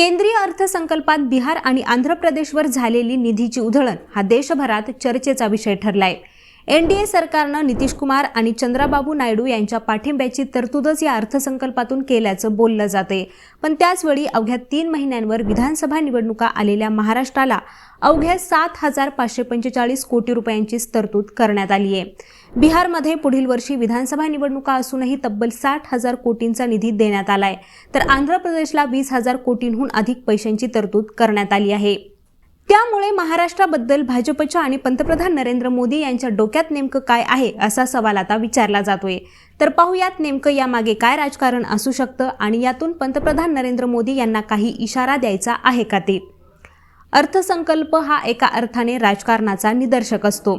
केंद्रीय अर्थसंकल्पात बिहार आणि आंध्र प्रदेशवर झालेली निधीची उधळण हा देशभरात चर्चेचा विषय ठरलाय. एनडीए सरकारनं नितीश कुमार आणि चंद्राबाबू नायडू यांच्या पाठिंब्याची तरतूदच या अर्थसंकल्पातून केल्याचं बोललं जाते. पण त्याचवेळी अवघ्या तीन महिन्यांवर विधानसभा निवडणुका आलेल्या महाराष्ट्राला अवघ्या सात हजार पाचशे पंचेचाळीस कोटी रुपयांचीच तरतूद करण्यात आली आहे. बिहारमध्ये पुढील वर्षी विधानसभा निवडणुका असूनही तब्बल साठ हजार कोटींचा निधी देण्यात आलाय. तर आंध्र प्रदेशला वीस हजार कोटींहून अधिक पैशांची तरतूद करण्यात आली आहे. त्यामुळे महाराष्ट्राबद्दल भाजपच्या आणि पंतप्रधान नरेंद्र मोदी यांच्या डोक्यात नेमकं काय आहे असा सवाल आता विचारला जातोय. तर पाहुयात नेमकं यामागे काय राजकारण असू शकतं आणि यातून पंतप्रधान नरेंद्र मोदी यांना काही इशारा द्यायचा आहे का ते? अर्थसंकल्प हा एका अर्थाने राजकारणाचा निदर्शक असतो.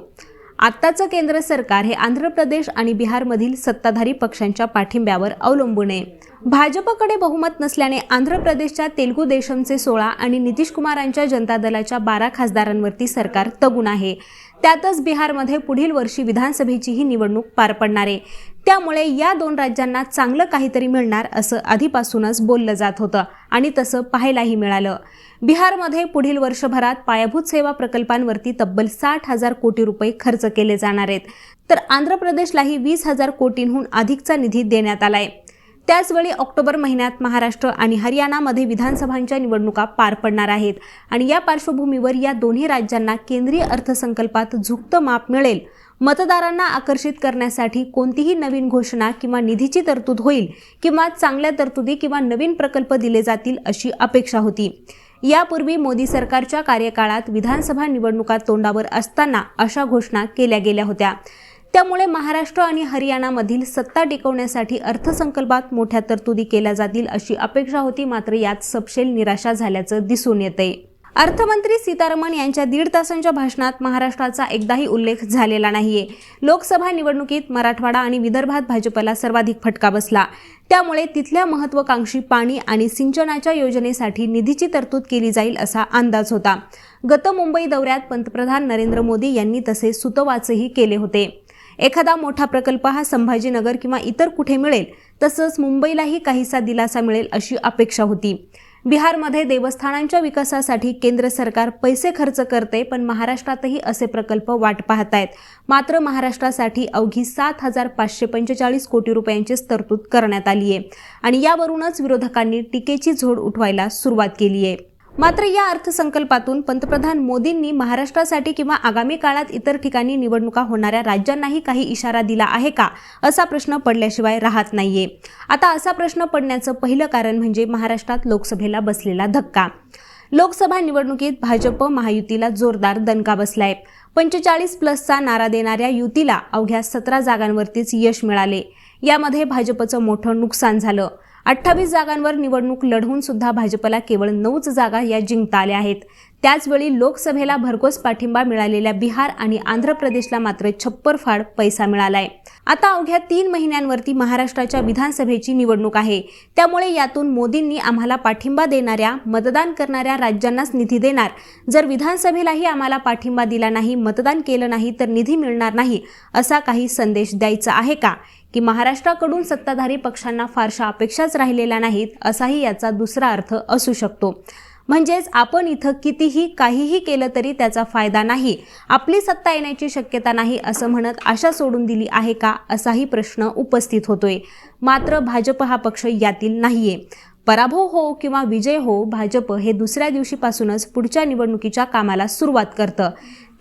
आत्ताचं केंद्र सरकार हे आंध्र प्रदेश आणि बिहारमधील सत्ताधारी पक्षांच्या पाठिंब्यावर अवलंबून आहे. भाजपकडे बहुमत नसल्याने आंध्र प्रदेशच्या तेलगू देशमचे सोळा आणि नितीश कुमारांच्या जनता दलाच्या बारा खासदारांवरती सरकार तगून आहे. त्यातच बिहारमध्ये पुढील वर्षी विधानसभेचीही निवडणूक पार पडणार आहे. त्यामुळे या दोन राज्यांना चांगलं काहीतरी मिळणार असं आधीपासूनच बोललं जात होतं आणि तसं पाहायलाही मिळालं. बिहारमध्ये पुढील वर्षभरात पायाभूत सेवा प्रकल्पांवरती तब्बल साठ हजार कोटी रुपये खर्च केले जाणार आहेत. तर आंध्र प्रदेशलाही वीस हजार कोटींहून अधिकचा निधी देण्यात आलाय. त्याचवेळी ऑक्टोबर महिन्यात महाराष्ट्र आणि हरियाणामध्ये विधानसभांच्या निवडणुका पार पडणार आहेत. आणि या पार्श्वभूमीवर या दोन्ही राज्यांना केंद्रीय अर्थसंकल्पात झुकतं माप मिळेल. मतदारांना आकर्षित करण्यासाठी कोणतीही नवीन घोषणा किंवा निधीची तरतूद होईल किंवा चांगल्या तरतुदी किंवा नवीन प्रकल्प दिले जातील अशी अपेक्षा होती. यापूर्वी मोदी सरकारच्या कार्यकाळात विधानसभा निवडणुका तोंडावर असताना अशा घोषणा केल्या गेल्या होत्या. त्यामुळे महाराष्ट्र आणि हरियाणामधील सत्ता टिकवण्यासाठी अर्थसंकल्पात मोठ्या तरतुदी केल्या जातील अशी अपेक्षा होती मात्र यात सपशेल निराशा झाल्याचं दिसून येतंय. अर्थमंत्री सीतारामन यांच्या दीड तासांच्या भाषणात महाराष्ट्राचा एकदाही उल्लेख झालेला नाहीये. लोकसभा निवडणुकीत मराठवाडा आणि विदर्भात भाजपला सर्वाधिक फटका बसला. त्यामुळे तिथल्या महत्वाकांक्षी पाणी आणि सिंचनाच्या योजनेसाठी निधीची तरतूद केली जाईल असा अंदाज होता. गत मुंबई दौऱ्यात पंतप्रधान नरेंद्र मोदी यांनी तसे सुतवाचही केले होते. एखादा मोठा प्रकल्प हा संभाजीनगर किंवा इतर कुठे मिळेल तसंच मुंबईलाही काहीसा दिलासा मिळेल अशी अपेक्षा होती. बिहारमध्ये देवस्थानांच्या विकासासाठी केंद्र सरकार पैसे खर्च करते पण महाराष्ट्रातही असे प्रकल्प वाट पाहतायत. मात्र महाराष्ट्रासाठी अवघी सात हजार पाचशे पंचेचाळीस कोटी रुपयांचीच तरतूद करण्यात आली आहे आणि यावरूनच विरोधकांनी टीकेची झोड उठवायला सुरुवात केली आहे मात्र या अर्थसंकल्पातून पंतप्रधान मोदींनी महाराष्ट्रासाठी किंवा आगामी काळात इतर ठिकाणी निवडणुका होणाऱ्या राज्यांनाही काही इशारा दिला आहे का असा प्रश्न पडल्याशिवाय राहत नाहीये. आता असा प्रश्न पडण्याचं पहिलं कारण म्हणजे महाराष्ट्रात लोकसभेला बसलेला धक्का. लोकसभा निवडणुकीत भाजप महायुतीला जोरदार दणका बसलाय. पंचेचाळीस प्लसचा नारा देणाऱ्या युतीला अवघ्या सतरा जागांवरतीच यश मिळाले. यामध्ये भाजपचं मोठं नुकसान झालं. अठ्ठावीस जागांवर निवडणूक लढवून सुद्धा भाजपला केवळ नऊच जागा या जिंकता आल्या आहेत. त्याचवेळी लोकसभेला भरघोस पाठिंबा मिळालेल्या बिहार आणि आंध्र प्रदेशला मात्र छप्पर फाड पैसा मिळालाय. आता अवघ्या तीन महिन्यांवरती महाराष्ट्राच्या विधानसभेची निवडणूक आहे. त्यामुळे यातून मोदींनी आम्हाला पाठिंबा देणाऱ्या मतदान करणाऱ्या राज्यांनाच निधी देणार. जर विधानसभेलाही आम्हाला पाठिंबा दिला नाही मतदान केलं नाही तर निधी मिळणार नाही असा काही संदेश द्यायचा आहे का? की महाराष्ट्राकडून सत्ताधारी पक्षांना फारशा अपेक्षाच राहिलेल्या नाहीत असाही याचा दुसरा अर्थ असू शकतो. म्हणजेच आपण इथं कितीही काहीही केलं तरी त्याचा फायदा नाही. आपली सत्ता येण्याची शक्यता नाही असं म्हणत आशा सोडून दिली आहे का असाही प्रश्न उपस्थित होतोय. मात्र भाजप हा पक्ष यातील नाहीये. पराभव हो किंवा विजय हो भाजप हे दुसऱ्या दिवशीपासूनच पुढच्या निवडणुकीच्या कामाला सुरुवात करतं.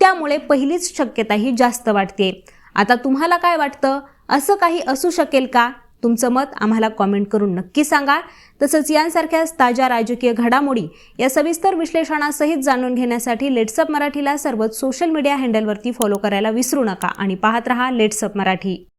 त्यामुळे पहिलीच शक्यता ही जास्त वाटते. आता तुम्हाला काय वाटतं? असं काही असू शकेल का? तुमचं मत आम्हाला कॉमेंट करून नक्की सांगा. तसंच यांसारख्याच ताज्या राजकीय घडामोडी या सविस्तर विश्लेषणासहित जाणून घेण्यासाठी लेट्सअप मराठीला सर्वच सोशल मीडिया हँडलवरती फॉलो करायला विसरू नका. आणि पाहत रहा लेट्सअप मराठी.